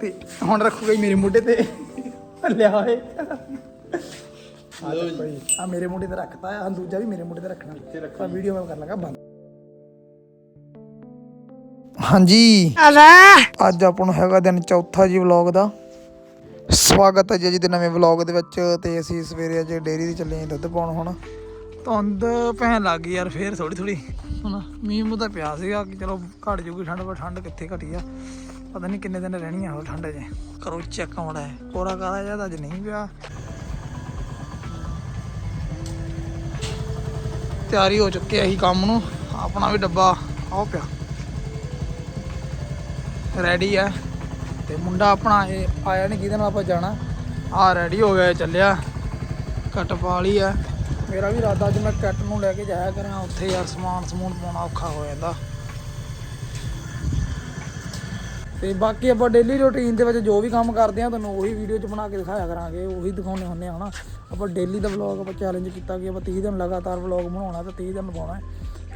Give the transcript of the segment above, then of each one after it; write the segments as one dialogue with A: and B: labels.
A: ਤੇ ਹੁਣ ਰੱਖੂਗਾ ਜੀ ਮੇਰੇ ਮੋਢੇ ਤੇ। ਲਿਆ ਹੋਏ ਆ ਮੇਰੇ ਮੋਢੇ ਤੇ ਰੱਖਤਾ ਆ ਦੂਜਾ ਵੀ ਮੇਰੇ ਮੋਢੇ ਤੇ ਰੱਖਣਾ। ਪਰ ਵੀਡੀਓ ਮੈਂ ਕਰ ਲਾਂਗਾ ਬੰਦ। ਹਾਂਜੀ। ਅੱਜ ਆਪਾਂ ਨੂੰ ਹੈਗਾ ਦਿਨ ਚੌਥਾ ਜੀ ਵਲੌਗ ਦਾ। ਸਵਾਗਤ ਹੈ ਜੀ ਅੱਜ ਦੇ ਨਵੇਂ ਵਲੌਗ ਦੇ ਵਿੱਚ ਤੇ ਅਸੀਂ ਸਵੇਰੇ ਅੱਜ ਡੇਅਰੀ ਤੇ ਚੱਲੇ ਆਂ ਦੁੱਧ ਪਾਉਣ ਹੁਣ। ਧੁੰਦ ਪੈਣ ਲੱਗ ਗਈ ਯਾਰ, ਫੇਰ ਥੋੜੀ ਥੋੜੀ ਹੁਣ ਮੀਂਹ ਮੂੰਹ ਤਾਂ ਪਿਆ ਸੀਗਾ ਕਿ ਚਲੋ ਘਟ ਜੂਗੀ ਠੰਡ, ਪਰ ਠੰਡ ਕਿੱਥੇ ਘਟੀ ਆ? ਪਤਾ ਨਹੀਂ ਕਿੰਨੇ ਦਿਨ ਰਹਿਣੀ ਆ ਉਹ ਠੰਡ 'ਚ ਕਰੋ ਚੈੱਕ ਆਉਣਾ ਹੈ ਕੋਰਾ ਕਾਲਾ ਜ਼ਿਆਦਾ ਅੱਜ ਨਹੀਂ ਪਿਆ। ਤਿਆਰੀ ਹੋ ਚੁੱਕੀ ਹੈ ਅਸੀਂ ਕੰਮ ਨੂੰ। ਆਪਣਾ ਵੀ ਡੱਬਾ ਆਓ ਪਿਆ। ਰੈਡੀ ਹੈ ਤੇ ਮੁੰਡਾ ਆਪਣਾ ਇਹ ਆਇਆ ਨਹੀਂ ਜਿਹਦੇ ਨਾਲ ਆਪਾਂ ਜਾਣਾ। ਆ ਰੈਡੀ ਹੋ ਗਿਆ ਚੱਲਿਆ। ਕੱਟ ਪਾ ਲਈ ਆ। ਮੇਰਾ ਵੀ ਇਰਾਦਾ ਅੱਜ ਮੈਂ ਕੈਟ ਨੂੰ ਲੈ ਕੇ ਜਾਇਆ ਕਰਾਂ, ਉੱਥੇ ਯਾਰ ਸਮਾਨ ਸਮੂਨ ਪਾਉਣਾ ਔਖਾ ਹੋ ਜਾਂਦਾ। ਤੇ ਬਾਕੀ ਆਪਾਂ ਡੇਲੀ ਰੁਟੀਨ ਦੇ ਵਿੱਚ ਜੋ ਵੀ ਕੰਮ ਕਰਦੇ ਆ, ਤੁਹਾਨੂੰ ਉਹੀ ਵੀਡੀਓ 'ਚ ਬਣਾ ਕੇ ਦਿਖਾਇਆ ਕਰਾਂਗੇ, ਉਹੀ ਦਿਖਾਉਣੇ ਹੁੰਦੇ ਆ, ਹਨਾ? ਆਪਾਂ ਡੇਲੀ ਦਾ ਵਲੌਗ ਆਪਾਂ ਚੈਲੰਜ ਕੀਤਾ ਕਿ ਆਪਾਂ 30 ਦਿਨ ਲਗਾਤਾਰ ਵਲੌਗ ਬਣਾਉਣਾ ਤੇ 30 ਦਿਨ ਪਾਉਣਾ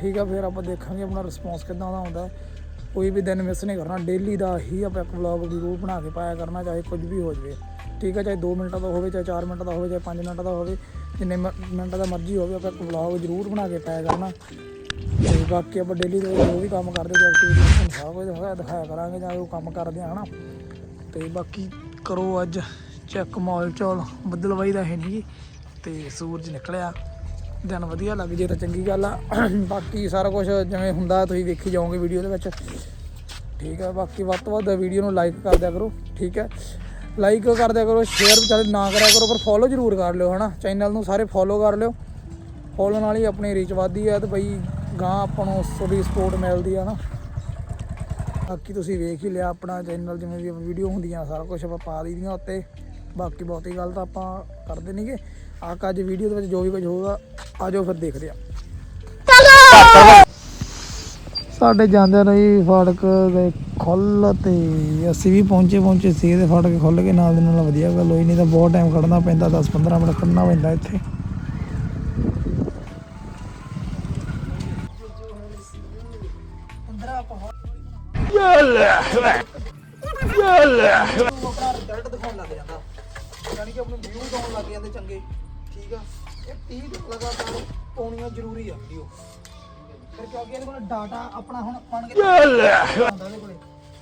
A: ਠੀਕ ਆ, ਫਿਰ ਆਪਾਂ ਦੇਖਾਂਗੇ ਆਪਣਾ ਰਿਸਪੌਂਸ ਕਿੱਦਾਂ ਦਾ ਆਉਂਦਾ ਕੋਈ ਵੀ ਦਿਨ ਮਿਸ ਨਹੀਂ ਕਰਨਾ ਡੇਲੀ ਦਾ ਹੀ ਆਪਾਂ ਇੱਕ ਵਲੌਗ ਜ਼ਰੂਰ ਬਣਾ ਕੇ ਪਾਇਆ ਕਰਨਾ, ਚਾਹੇ ਕੁਝ ਵੀ ਹੋ ਜਾਵੇ। ਠੀਕ ਹੈ ਚਾਹੇ 2 ਮਿੰਟਾਂ ਦਾ ਹੋਵੇ, ਚਾਹੇ 4 ਮਿੰਟ ਦਾ ਹੋਵੇ, ਚਾਹੇ 5 ਮਿੰਟ ਦਾ ਹੋਵੇ। ਜਿੰਨੇ ਮ- ਮਿੰਟ ਦਾ ਮਰਜ਼ੀ ਹੋਵੇ, ਆਪਾਂ ਇੱਕ ਵਲੌਗ ਜ਼ਰੂਰ ਬਣਾ ਕੇ ਪਾਇਆ ਕਰਨਾ ਤੇ ਬਾਕੀ ਆਪਾਂ ਡੇਲੀ ਦੇ ਜੋ ਵੀ ਕੰਮ ਕਰਦੇ ਤੇ ਐਕਟੀਵਿਟੀ ਸਭ ਕੁਝ ਹੋਇਆ ਦਿਖਾਇਆ ਕਰਾਂਗੇ ਜਾਂ ਉਹ ਕੰਮ ਕਰਦੇ ਆ, ਹਨਾ। ਤੇ ਬਾਕੀ ਕਰੋ ਅੱਜ ਚੈੱਕ ਮਾਲ ਚੌਲ ਬੱਦਲਵਾਈ ਦਾ ਹੈ ਨਹੀਂ ਜੀ ਤੇ ਸੂਰਜ ਨਿਕਲਿਆ, ਦਿਨ ਵਧੀਆ ਲੱਗ ਜੇ ਤਾਂ ਚੰਗੀ ਗੱਲ ਆ। ਬਾਕੀ ਸਾਰਾ ਕੁਝ ਜਿਵੇਂ ਹੁੰਦਾ, ਤੁਸੀਂ ਵੇਖੀ ਜਾਓਗੇ ਵੀਡੀਓ ਦੇ ਵਿੱਚ। ਠੀਕ ਹੈ ਬਾਕੀ ਵੱਧ ਤੋਂ ਵੱਧ ਵੀਡੀਓ ਨੂੰ ਲਾਈਕ ਕਰ ਦਿਆ ਕਰੋ, ਠੀਕ ਹੈ ਲਾਈਕ ਕਰ ਦਿਆ ਕਰੋ ਸ਼ੇਅਰ ਵਿਚਾਰੇ ਨਾ ਕਰਿਆ ਕਰੋ, ਪਰ ਫੋਲੋ ਜ਼ਰੂਰ ਕਰ ਲਿਓ, ਹਨਾ? ਚੈਨਲ ਨੂੰ ਸਾਰੇ ਫੋਲੋ ਕਰ ਲਿਓ। ਫੋਲੋ ਨਾਲ ਹੀ ਆਪਣੀ ਰੀਚ ਵੱਧਦੀ ਹੈ ਤੇ ਬਈ ਗਾਂ ਆਪਾਂ ਨੂੰ ਤੁਹਾਡੀ ਸਪੋਰਟ ਮਿਲਦੀ ਆ ਨਾ ਬਾਕੀ ਤੁਸੀਂ ਵੇਖ ਹੀ ਲਿਆ ਆਪਣਾ ਚੈਨਲ ਜਿਵੇਂ ਵੀ ਵੀਡੀਓ ਹੁੰਦੀਆਂ, ਸਾਰਾ ਕੁਝ ਆਪਾਂ ਪਾ ਦਈਦੀਆਂ ਉੱਤੇ। ਬਾਕੀ ਬਹੁਤੀ ਗੱਲ ਤਾਂ ਆਪਾਂ ਕਰਦੇ ਨਹੀਂਗੇ ਆ ਅੱਜ ਵੀਡੀਓ ਦੇ ਵਿੱਚ ਜੋ ਵੀ ਕੁਝ ਹੋਊਗਾ ਆਜੋ ਫਿਰ ਦੇਖਦੇ ਆ। ਸਾਡੇ ਜਾਂਦੇ ਰਹੀ ਫਾਟਕ ਦੇ ਖੁੱਲ ਤੇ ਅਸੀਂ ਵੀ ਪਹੁੰਚੇ ਪਹੁੰਚੇ ਸੀ ਤੇ ਫਾਟਕ ਖੁੱਲ ਕੇ ਨਾਲ ਦੇ ਨਾਲ ਵਧੀਆ ਗੱਲ ਹੋਈ, ਨਹੀਂ ਤਾਂ ਬਹੁਤ ਟਾਈਮ ਖੜਨਾ ਪੈਂਦਾ 10 15 ਮਿੰਟ ਖੜਨਾ ਪੈਂਦਾ ਇੱਥੇ। ਆਪਣਾ ਰਿਜ਼ਲਟ ਦਿਖਾਉਣ ਲੱਗ ਜਾਂਦਾ ਯਾਨੀ ਕਿ ਆਪਣੇ ਵਿਊਜ਼ ਆਉਣ ਲੱਗ ਜਾਂਦੇ ਚੰਗੇ, ਠੀਕ ਆ। ਇਹ 30 ਲਗਾਤਾਰ ਪਾਉਣੀਆਂ ਜ਼ਰੂਰੀ ਆ ਵੀਡੀਓ ਫਿਰ ਕਿਉਂਕਿ ਇਹਦੇ ਕੋਲ ਡਾਟਾ ਆਪਣਾ ਹੁਣ ਬਣ ਕੇ ਹੁੰਦਾ ਇਹਦੇ ਕੋਲੇ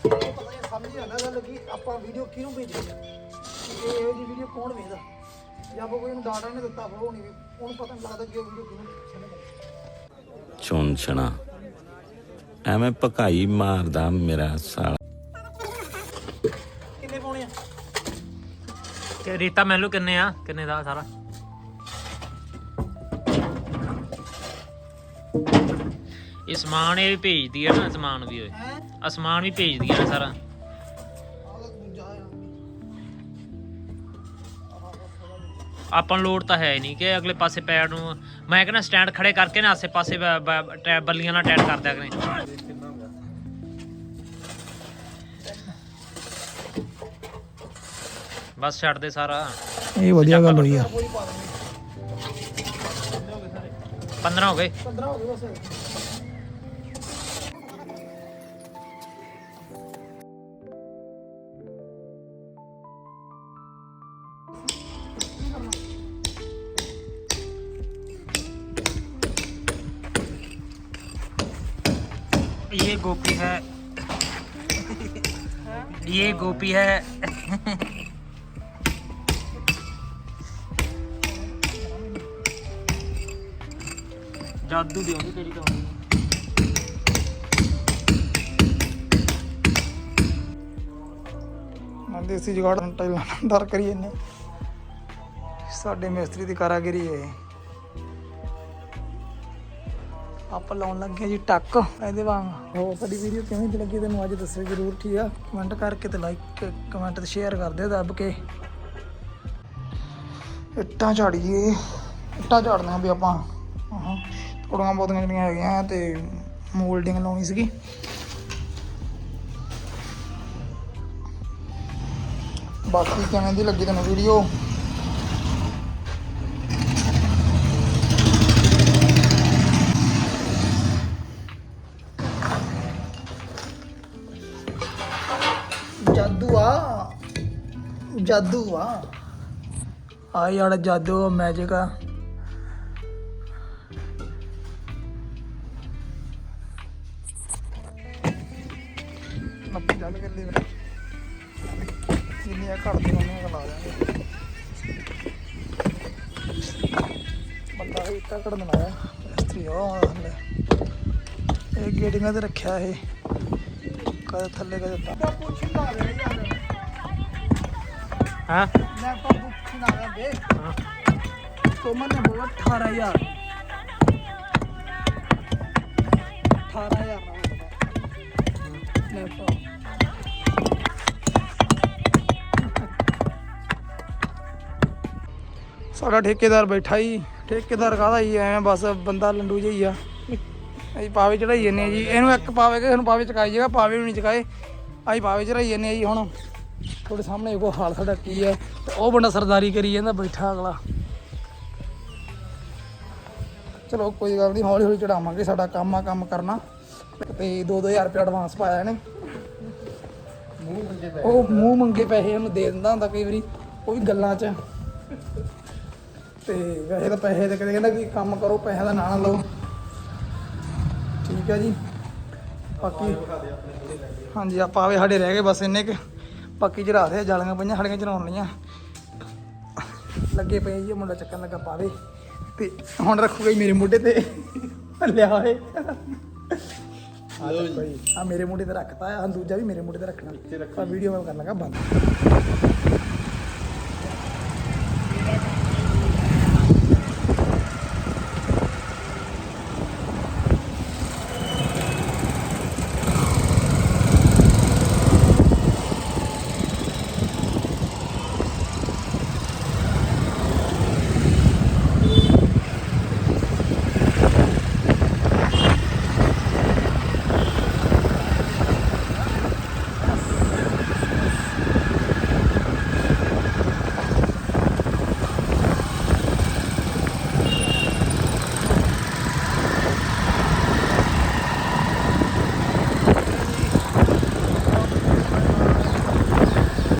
A: ਇਹ ਪਤਾ ਨਹੀਂ ਸਮਝ ਨਹੀਂ ਆਉਂਦਾ ਗੱਲ ਕਿ ਆਪਾਂ ਵੀਡੀਓ ਕਿਹਨੂੰ ਭੇਜਣੀ ਆ ਕਿ ਇਹ ਇਹੋ ਜਿਹੀ ਵੀਡੀਓ ਕੌਣ ਵੇਖਦਾ ਜਾਂ ਆਪਾਂ ਕੋਈ ਨੂੰ ਡਾਟਾ ਨਹੀਂ ਦਿੱਤਾ ਫਿਰ ਉਹ ਨਹੀਂ ਉਹਨੂੰ ਪਤਾ ਨਹੀਂ ਲੱਗਦਾ ਕਿ ਉਹ ਵੀਡੀਓ ਕਿਹਨੂੰ send ਕਰਨੀ।
B: ਚੁਣ ਛਣਾ। ਐਵੇਂ ਭਕਾਈ ਮਾਰਦਾ ਮੇਰਾ ਸਾਲਾ।
A: ਕਿੰਨੇ ਪਾਉਣੇ ਆ?
C: ਤੇ ਰੀਤਾ ਮੈਨੂੰ ਕਿੰਨੇ ਆ? ਕਿੰਨੇ ਦਾ ਸਾਰਾ ਇਹ ਸਮਾਨ ਇਹ ਵੀ ਭੇਜਦੀ ਆ ਨਾ ਸਮਾਨ ਵੀ ਓਏ। ਆ ਸਮਾਨ ਵੀ ਭੇਜਦੀ ਆ ਨਾ ਸਾਰਾ ਆਪਾਂ ਲੋੜ ਤਾਂ ਹੈ ਨਹੀਂ ਕਿ ਅਗਲੇ ਪਾਸੇ ਪੈਰ ਨੂੰ ਮੈਂ ਕਹਿੰਦਾ ਸਟੈਂਡ ਖੜੇ ਕਰਕੇ ਨਾ ਆਸੇ ਪਾਸੇ ਬੱਲੀਆਂ ਨਾਲ ਟੈਟ ਕਰ ਦਿਆ ਕਰੇ ਬਸ ਛੱਡ ਦੇ ਸਾਰਾ।
A: ਇਹ ਵਧੀਆ ਗੱਲ ਹੋਈ ਆ।
C: 15 ਹੋ ਗਏ।
A: 15 ਹੋ ਗਏ ਬਸ।
C: ये गोपी है। ये गोपी है।
A: जादू देगी तेरी तो। देसी जुगाड़ टाइल डर करिए साढ़े मिस्त्री की कारागिरी है। ਆਪਾਂ ਲਾਉਣ ਲੱਗੇ ਹਾਂ ਜੀ ਟੱਕ ਇਹਦੇ ਵਾਂਗ। ਹੋ, ਸਾਡੀ ਵੀਡੀਓ ਕਿਵੇਂ ਦੀ ਲੱਗੀ ਤੈਨੂੰ ਅੱਜ ਦੱਸਿਓ ਜਰੂਰ ਠੀਕ ਆ? ਕਮੈਂਟ ਕਰਕੇ ਤੇ ਲਾਈਕ ਕਮੈਂਟ ਤੇ ਸ਼ੇਅਰ ਕਰ ਦਿਓ ਦੱਬ ਕੇ। ਇੱਟਾਂ ਝਾੜੀਏ ਇੱਟਾਂ ਝਾੜਨਾ ਵੀ ਆਪਾਂ। ਹਾਂ ਥੋੜੀਆਂ ਬਹੁਤੀਆਂ ਜਿਹੜੀਆਂ ਹੈਗੀਆਂ ਤੇ ਮੋਲਡਿੰਗ ਲਾਉਣੀ ਸੀਗੀ। ਬਾਕੀ ਕਿਵੇਂ ਦੀ ਲੱਗੀ ਤੈਨੂੰ ਵੀਡੀਓ ਜਾਦੂ ਆ। ਜਾਦੂ ਆ। ਆ ਯਾਰ ਜਾਦੂ ਮੈਜਿਕ ਆ। ਨੱਪੀ ਚੱਲ ਕੇ ਲੈ ਜਿੰਨੀਆਂ ਉਹਨੇ ਲਾ ਬੰਦਾ ਹੀ ਲਾਇਆ ਇਸਤਰੀ ਉਹ ਇਹ ਗੇਟਿੰਗਾਂ ਤੇ ਰੱਖਿਆ ਇਹ। ਕਦੇ ਥੱਲੇ ਕਦੇ ਤਾਂ ਪੁੱਛ ਨਾ ਰਹੇ ਯਾਰ।
C: ਹਾਂ?
A: ਮੈਂ ਤਾਂ ਪੁੱਛ ਨਾ ਦੇ। ਸਾਡਾ ਠੇਕੇਦਾਰ ਬੈਠਾ ਹੀ ਠੇਕੇਦਾਰ ਕਾਹਦਾ ਹੀ ਐ ਬਸ ਬੰਦਾ ਲੰਡੂ ਜਿਹਾ ਹੀ ਆ। ਅਸੀਂ ਪਾਵੇ ਚੜਾਈ ਜੰਨੇ ਜੀ। ਇਹਨੂੰ ਇੱਕ ਪਾਵੇ ਕੇ ਇਹਨੂੰ ਪਾਵੇ ਚਕਾਈ ਜਗਾ ਪਾਵੇ ਵੀ ਨਹੀਂ ਚਕਾਏ। ਅਸੀਂ ਪਾਵੇ ਚੜਾਈ ਜੰਨੇ ਜੀ ਹੁਣ। ਤੁਹਾਡੇ ਸਾਹਮਣੇ ਕੋ ਹਾਲ ਸਾਡਾ ਕੀ ਹੈ। ਤੇ ਉਹ ਬੰਦਾ ਸਰਦਾਰੀ ਕਰੀ ਜਾਂਦਾ, ਬੈਠਾ ਅਗਲਾ। ਚਲੋ, ਕੋਈ ਗੱਲ ਨਹੀਂ ਹੌਲੀ ਹੌਲੀ ਚੜਾਵਾਂਗੇ ਸਾਡਾ ਕੰਮ ਆ, ਕੰਮ ਕਰਨਾ। ਤੇ 2-2000 ਰੁਪਏ ਐਡਵਾਂਸ ਪਾਇਆ ਇਹਨੇ। ਉਹ ਮੂੰਹ ਮੰਗੇ ਪੈਸੇ ਉਹਨੂੰ ਦੇ ਦਿੰਦਾ ਹੁੰਦਾ ਕਈ ਵਾਰੀ, ਉਹ ਵੀ ਗੱਲਾਂ 'ਚ। ਤੇ ਵੈਸੇ ਤਾਂ ਪੈਸੇ ਤੇ ਕਦੇ ਕਹਿੰਦਾ ਕਿ ਕੰਮ ਕਰੋ ਪੈਸੇ ਦਾ ਨਾਂ ਲਓ। ਠੀਕ ਹੈ ਜੀ। ਬਾਕੀ ਹਾਂਜੀ ਆ ਪਾਵੇ ਸਾਡੇ ਰਹਿ ਗਏ ਬਸ ਇੰਨੇ ਕਿ। ਬਾਕੀ ਚੜਾ ਦੇ ਜਾਲੀਆਂ ਪਈਆਂ ਸਾਡੀਆਂ ਚੜਾਉਣ ਲਈਆਂ ਲੱਗੇ ਪਏ ਜੀ ਮੁੰਡਾ ਚੱਕਣ ਲੱਗਾ ਪਾਵੇ। ਤੇ ਹੁਣ ਰੱਖੂਗਾ ਜੀ ਮੇਰੇ ਮੋਢੇ ਤੇ। ਲਿਆ ਓਏ ਆ ਮੇਰੇ ਮੋਢੇ ਤੇ ਰੱਖਤਾ ਆ ਦੂਜਾ ਵੀ ਮੇਰੇ ਮੋਢੇ ਤੇ ਰੱਖਣਾ। ਆ ਵੀਡੀਓ ਮੈਂ ਕਰਨ ਲੱਗਾ ਬੰਦ।